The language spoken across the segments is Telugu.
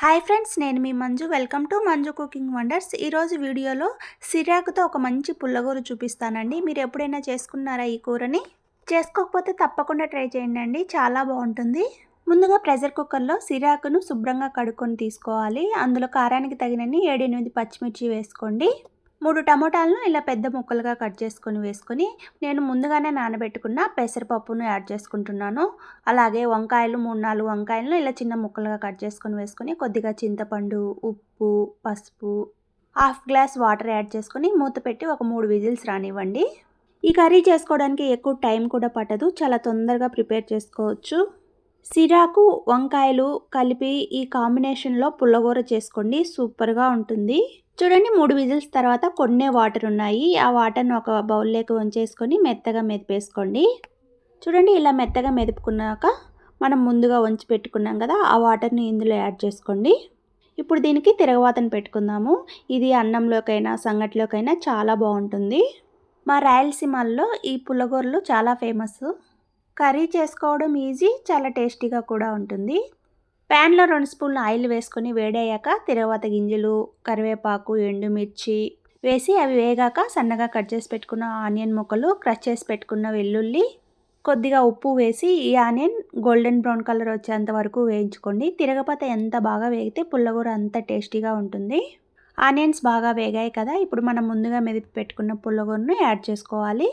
హాయ్ ఫ్రెండ్స్ నేను మీ Manju. Welcome to Manju cooking wonders. ఈరోజు వీడియోలో సిరాకుతో ఒక మంచి పుల్లగూర చూపిస్తానండి. మీరు ఎప్పుడైనా చేసుకున్నారా ఈ కూరని? చేసుకోకపోతే తప్పకుండా ట్రై చేయండి అండి. చాలా బాగుంటుంది. ముందుగా ప్రెషర్ కుక్కర్లో సిరాకును శుభ్రంగా కడుక్కొని తీసుకోవాలి. అందులో కారానికి తగినన్ని ఏడెనిమిది పచ్చిమిర్చి వేసుకోండి. మూడు టమోటాలను ఇలా పెద్ద ముక్కలుగా కట్ చేసుకొని వేసుకొని నేను ముందుగానే నానబెట్టుకున్న పెసరపప్పును యాడ్ చేసుకుంటున్నాను. అలాగే వంకాయలు మూడు నాలుగు వంకాయలను ఇలా చిన్న ముక్కలుగా కట్ చేసుకొని వేసుకొని కొద్దిగా చింతపండు ఉప్పు పసుపు హాఫ్ గ్లాస్ వాటర్ యాడ్ చేసుకొని మూత పెట్టి ఒక మూడు విజిల్స్ రానివ్వండి. ఈ కర్రీ చేసుకోవడానికి ఎక్కువ టైం కూడా పట్టదు. చాలా తొందరగా ప్రిపేర్ చేసుకోవచ్చు. సిరాకు వంకాయలు కలిపి ఈ కాంబినేషన్లో పుల్లగూర చేసుకోండి. సూపర్గా ఉంటుంది. చూడండి మూడు విజిల్స్ తర్వాత కొన్నే వాటర్ ఉన్నాయి. ఆ వాటర్ని ఒక బౌల్లోకి వంచేసుకొని మెత్తగా మెదిపేసుకోండి. చూడండి ఇలా మెత్తగా మెదుపుకున్నాక మనం ముందుగా వంచి పెట్టుకున్నాం కదా ఆ వాటర్ని ఇందులో యాడ్ చేసుకోండి. ఇప్పుడు దీనికి తిరగవాతను పెట్టుకుందాము. ఇది అన్నంలోకైనా సంగటిలోకైనా చాలా బాగుంటుంది. మా రాయలసీమల్లో ఈ పుల్లగూరలు చాలా ఫేమస్. కర్రీ చేసుకోవడం ఈజీ చాలా టేస్టీగా కూడా ఉంటుంది. ప్యాన్లో రెండు స్పూన్లు ఆయిల్ వేసుకొని వేడయ్యాక తిరగవాత గింజలు కరివేపాకు ఎండుమిర్చి వేసి అవి వేగాక సన్నగా కట్ చేసి పెట్టుకున్న ఆనియన్ ముక్కలు క్రష్ చేసి పెట్టుకున్న వెల్లుల్లి కొద్దిగా ఉప్పు వేసి ఈ ఆనియన్ గోల్డెన్ బ్రౌన్ కలర్ వచ్చేంత వరకు వేయించుకోండి. తిరగపాత ఎంత బాగా వేగితే పుల్లగూర అంత టేస్టీగా ఉంటుంది. ఆనియన్స్ బాగా వేగాయి కదా ఇప్పుడు మనం ముందుగా మెదిపి పెట్టుకున్న పుల్లగూరను యాడ్ చేసుకోవాలి.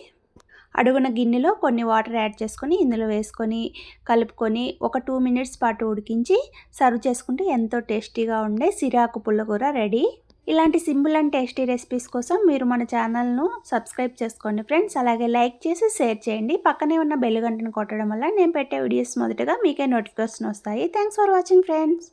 అడుగున గిన్నెలో కొన్ని వాటర్ యాడ్ చేసుకొని ఇందులో వేసుకొని కలుపుకొని ఒక టూ మినిట్స్ పాటు ఉడికించి సర్వ్ చేసుకుంటే ఎంతో టేస్టీగా ఉండే సిరాకు పుల్లకూర రెడీ. ఇలాంటి సింపుల్ అండ్ టేస్టీ రెసిపీస్ కోసం మీరు మన ఛానల్ను సబ్స్క్రైబ్ చేసుకోండి ఫ్రెండ్స్. అలాగే లైక్ చేసి షేర్ చేయండి. పక్కనే ఉన్న బెల్ గంటను కొట్టడం వల్ల నేను పెట్టే వీడియోస్ మొదటగా మీకే నోటిఫికేషన్ వస్తాయి. Thanks for watching friends.